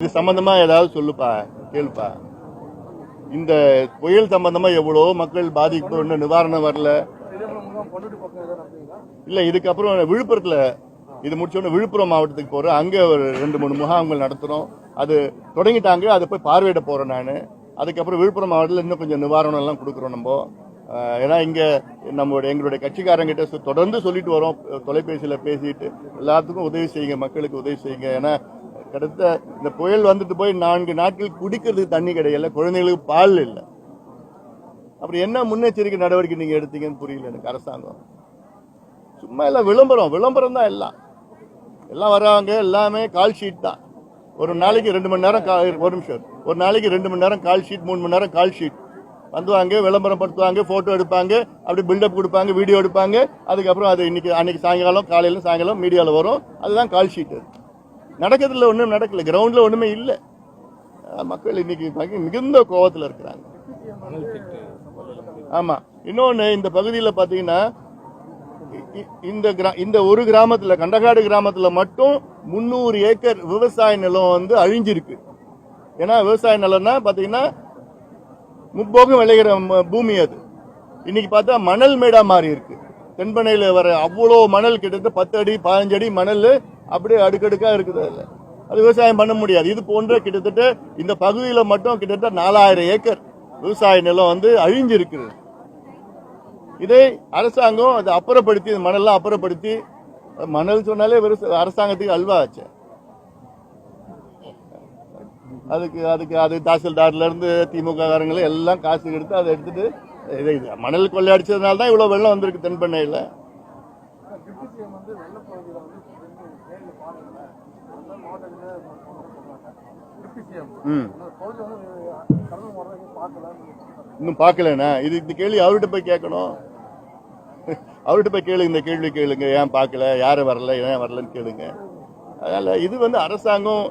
இது சம்பந்தமா ஏதாவது சொல்லுப்பா கேளுப்பா. இந்த புயல் சம்பந்தமா எவ்வளோ மக்கள் பாதிப்பு இன்னும் நிவாரணம் வரல. இல்ல இதுக்கப்புறம் விழுப்புரத்துல இது முடிச்ச உடனே விழுப்புரம் மாவட்டத்துக்கு போற அங்கே ஒரு ரெண்டு மூணு முகாம்கள் நடத்துறோம். அது தொடங்கிட்டாங்க அதை போய் பார்வையிட போறேன் நான். அதுக்கப்புறம் விழுப்புரம் மாவட்டத்தில் இன்னும் கொஞ்சம் நிவாரணம் எல்லாம் கொடுக்குறோம் நம்ம. ஏன்னா இங்க நம்மளுடைய எங்களுடைய கட்சிக்காரங்கிட்ட தொடர்ந்து சொல்லிட்டு வரோம். தொலைபேசியில பேசிட்டு எல்லாத்துக்கும் உதவி செய்யுங்க மக்களுக்கு உதவி செய்யுங்க. ஏன்னா கடத்த இந்த புயல் வந்துட்டு போய் நான்கு நாட்கள் குடிக்கிறதுக்கு தண்ணி கிடையல குழந்தைங்களுக்கு பால் இல்லை. அப்புறம் என்ன முன்னெச்சரிக்கை நடவடிக்கை நீங்கள் எடுத்தீங்கன்னு புரியல எனக்கு அரசாங்கம். சும்மா எல்லாம் விளம்பரம் விளம்பரம் தான் எல்லாம். எல்லாம் வர்றாங்க எல்லாமே கால் ஷீட் தான். ஒரு நாளைக்கு ரெண்டு மணி நேரம் ஒரு நிமிஷம். ஒரு நாளைக்கு ரெண்டு மணி நேரம் கால் ஷீட் மூணு மணி நேரம் கால் ஷீட் வந்துவாங்க விளம்பரம் படுத்துவாங்க போட்டோ எடுப்பாங்க அப்படி பில்டப் கொடுப்பாங்க வீடியோ எடுப்பாங்க. அதுக்கப்புறம் அது இன்னைக்கு அன்னைக்கு சாயங்காலம் காலையில் சாயங்காலம் மீடியாவில் வரும். அதுதான் கால் ஷீட் நடக்கிறதுல ஒன்றும் நடக்கல கிரவுண்ட்ல ஒன்றுமே இல்லை. மக்கள் இன்னைக்கு மிகுந்த கோபத்தில் இருக்கிறாங்க. ஆமா. இன்னொன்னு இந்த பகுதியில் பார்த்தீங்கன்னா இ- இந்த கிரா இந்த ஒரு கிராமத்துல கண்டகாடு கிராமத்துல மட்டும் முந்நூறு ஏக்கர் விவசாய நிலம் வந்து அழிஞ்சிருக்கு. ஏன்னா விவசாய நிலம்னா பார்த்தீங்கன்னா முப்போகம் விளைகிற பூமி அது. இன்னைக்கு பார்த்தா மணல் மேடா மாறி இருக்கு. தென்பனையில வர அவ்வளோ மணல் கிட்டத்தட்ட பத்து அடி பதினஞ்சு அடி மணல் அப்படியே அடுக்கடுக்காக இருக்குது அதில். அது விவசாயம் பண்ண முடியாது. இது போன்ற கிட்டத்தட்ட இந்த பகுதியில் மட்டும் கிட்டத்தட்ட நாலாயிரம் ஏக்கர் விவசாய நிலம் வந்து அழிஞ்சிருக்குது. இதை அரசாங்கம் அதை அப்புறப்படுத்தி இந்த மணல்லாம் அப்புறப்படுத்தி மணல் சொன்னாலே வெறும் அரசாங்கத்துக்கு அல்வா ஆச்சு. அதுக்கு அதுக்கு அது தாசில்தார்லேருந்து திமுக எல்லாம் காசு எடுத்து அதை எடுத்துட்டு இதை இது மணல் கொள்ளையடிச்சதுனால தான் இவ்வளோ வெள்ளம் வந்திருக்கு தென்பண்ணையில். இன்னும் பார்க்கலண்ணா. இது இந்த கேள்வி அவர்கிட்ட போய் கேட்கணும். அவர்கிட்ட போய் கேளுங்க இந்த கேள்வி கேளுங்க. ஏன் பார்க்கல? யாரும் வரல? ஏன் வரலன்னு கேளுங்க. அதனால இது வந்து அரசாங்கம்